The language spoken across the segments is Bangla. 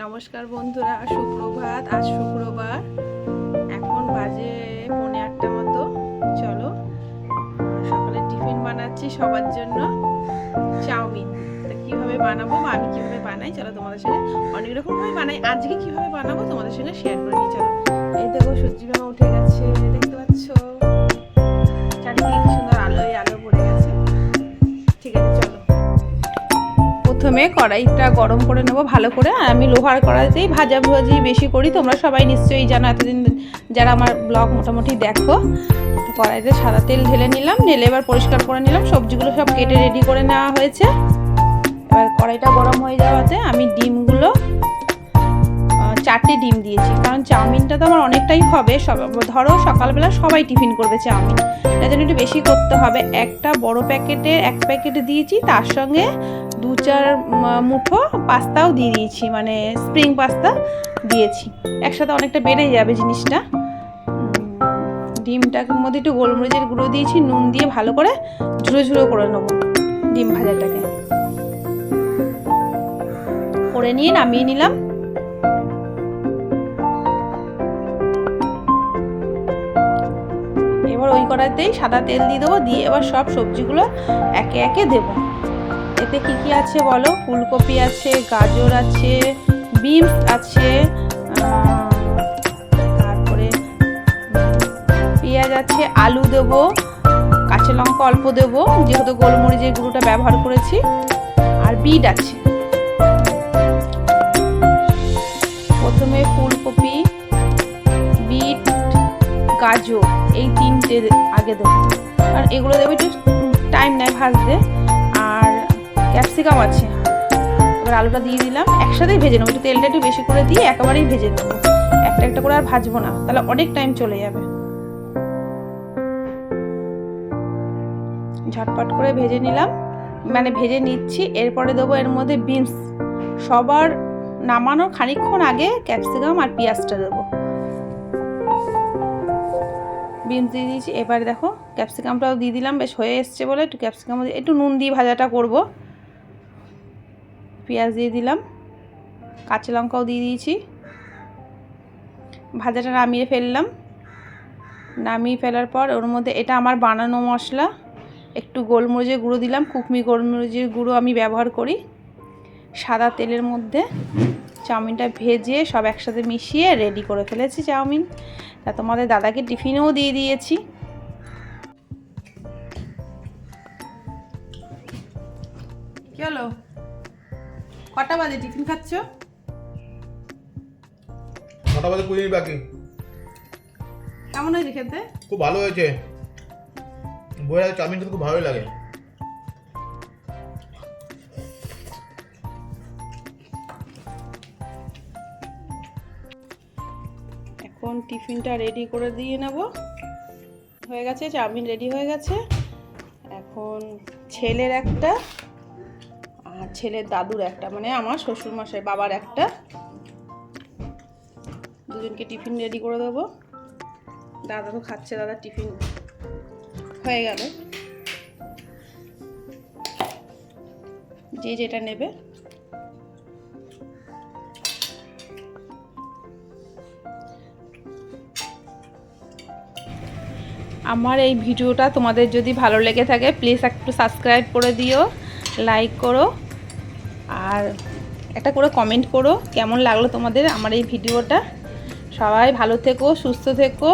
নমস্কার বন্ধুরা, সুপ্রভাত। আজ শুক্রবার, এখন বাজে পৌনে আটটা মতো। চলো, সকালে টিফিন বানাচ্ছি সবার জন্য। চাউমিন। তা কীভাবে বানাবো বা আমি কীভাবে বানাই, চলো তোমাদের সঙ্গে অনেক রকমভাবে বানাই। আজকে কীভাবে বানাবো তোমাদের সঙ্গে শেয়ার করে নিই, চলো। এই দেখো, সূর্যি মামা উঠে গেছে, দেখতে পাচ্ছ? প্রথমে কড়াইটা গরম করে নেব ভালো করে। আর আমি লোহার কড়াইতেই ভাজা ভাজি বেশি করি। তোমরা সবাই নিশ্চয়ই জানো, এতদিন যারা আমার ব্লগ মোটামুটি দেখো, কড়াইতে সাদা তেল ঢেলে নিলাম। ঢেলে এবার পরিষ্কার করে নিলাম। সবজিগুলো সব কেটে রেডি করে নেওয়া হয়েছে। এবার কড়াইটা গরম হয়ে যাওয়াতে আমি ডিমগুলো চারটে ডিম দিয়েছি। কারণ চাউমিনটা তো আমার অনেকটাই হবে। সব, ধরো সকালবেলা সবাই টিফিন করবে চাউমিন। তাই জন্য একটু বেশি করতে হবে। একটা বড় প্যাকেটে, এক প্যাকেটে দিয়েছি। তার সঙ্গে দু চার মুঠো পাস্তাও দিয়ে দিয়েছি মানে স্প্রিং পাস্তা দিয়েছি। একসাথে অনেকটা বেড়ে যাবে জিনিসটা। ডিমটার মধ্যে একটু গোলমরিচের গুঁড়ো দিয়েছি, নুন দিয়ে ভালো করে ঝুড়ো ঝুড়ো করে নেব ডিম ভাজাটাকে। করে নিয়ে নামিয়ে নিলাম। এবার ওই কড়াইতেই সাদা তেল দিয়ে দেবো, দিয়ে এবার সব সবজিগুলো একে একে দেবো। এতে কি কি আছে বলো? ফুলকপি আছে, গাজর আছে, বিনস আছে তারপরে পেঁয়াজ আছে, আলু দেবো, কাঁচা লঙ্কা অল্প দেবো, যেহেতু গোলমরিচের গুঁড়োটা ব্যবহার করেছি, আর বিট আছে। প্রথমে ফুলকপি, বিট, গাজর, এই তিনটে আগে দেবো। আর এগুলো দেবো একটু টাইম নেয় ভাজতে। ক্যাপসিকাম আছে। এবার আলুটা দিয়ে দিলাম। একসাথেই ভেজে নেব। একটু তেলটা একটু বেশি করে দিয়ে একেবারেই ভেজে নেব। একটা একটা করে আর ভাজবো না। তাহলে অনেক টাইম চলে যাবে। ঝটপট করে ভেজে নিলাম। মানে ভেজে নিচ্ছি। এরপরে দেবো এর মধ্যে বিনস সবার নামানোর খানিকক্ষণ আগে ক্যাপসিকাম আর পেঁয়াজটা দেবো। বিনস দিয়ে দিয়েছি। এবারে দেখো, ক্যাপসিকামটাও দিয়ে দিলাম। বেশ হয়ে এসছে বলে একটু ক্যাপসিকাম একটু নুন দিয়ে ভাজাটা করব। পেঁয়াজ দিয়ে দিলাম। কাঁচা লঙ্কাও দিয়ে দিয়েছি। ভাজাটা নামিয়ে ফেললাম। নামিয়ে ফেলার পর ওর মধ্যে এটা আমার বানানো মশলা, একটু গোলমরিচের গুঁড়ো দিলাম। কুকমি গোলমরিচের গুঁড়ো আমি ব্যবহার করি। সাদা তেলের মধ্যে চাউমিনটা ভেজে সব একসাথে মিশিয়ে রেডি করে ফেলেছি চাউমিন। তা তোমাদের দাদাকে টিফিনেও দিয়ে দিয়েছি। কি হলো? কটা বাজে টিফিন খাচ্ছ? কটা বাজে কুড়ি বাকি। কেমন হয়েছে খেতে? খুব ভালো হয়েছে। বইয়ের চাউমিনটা খুব ভালোই লাগে। এখন টিফিনটা রেডি করে দিয়ে নেব। হয়ে গেছে চাউমিন রেডি হয়ে গেছে। এখন ছেলের একটা আর ছেলের দাদুর একটা মানে আমার শ্বশুর মশাই বাবার একটা। দুজনকে টিফিন রেডি করে দেবো। দাদা তো খাচ্ছে, দাদা টিফিন হয়ে গেল। যে যেটা নেবে। আমার এই ভিডিওটা তোমাদের যদি ভালো লেগে থাকে প্লিজ একটু সাবস্ক্রাইব করে দিও লাইক করো। আর একটা করে কমেন্ট করো, কেমন লাগল তোমাদের আমার এই ভিডিওটা? সবাই ভালো থেকো, সুস্থ থেকো।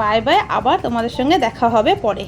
বাই বাই আবার তোমাদের সঙ্গে দেখা হবে পরে।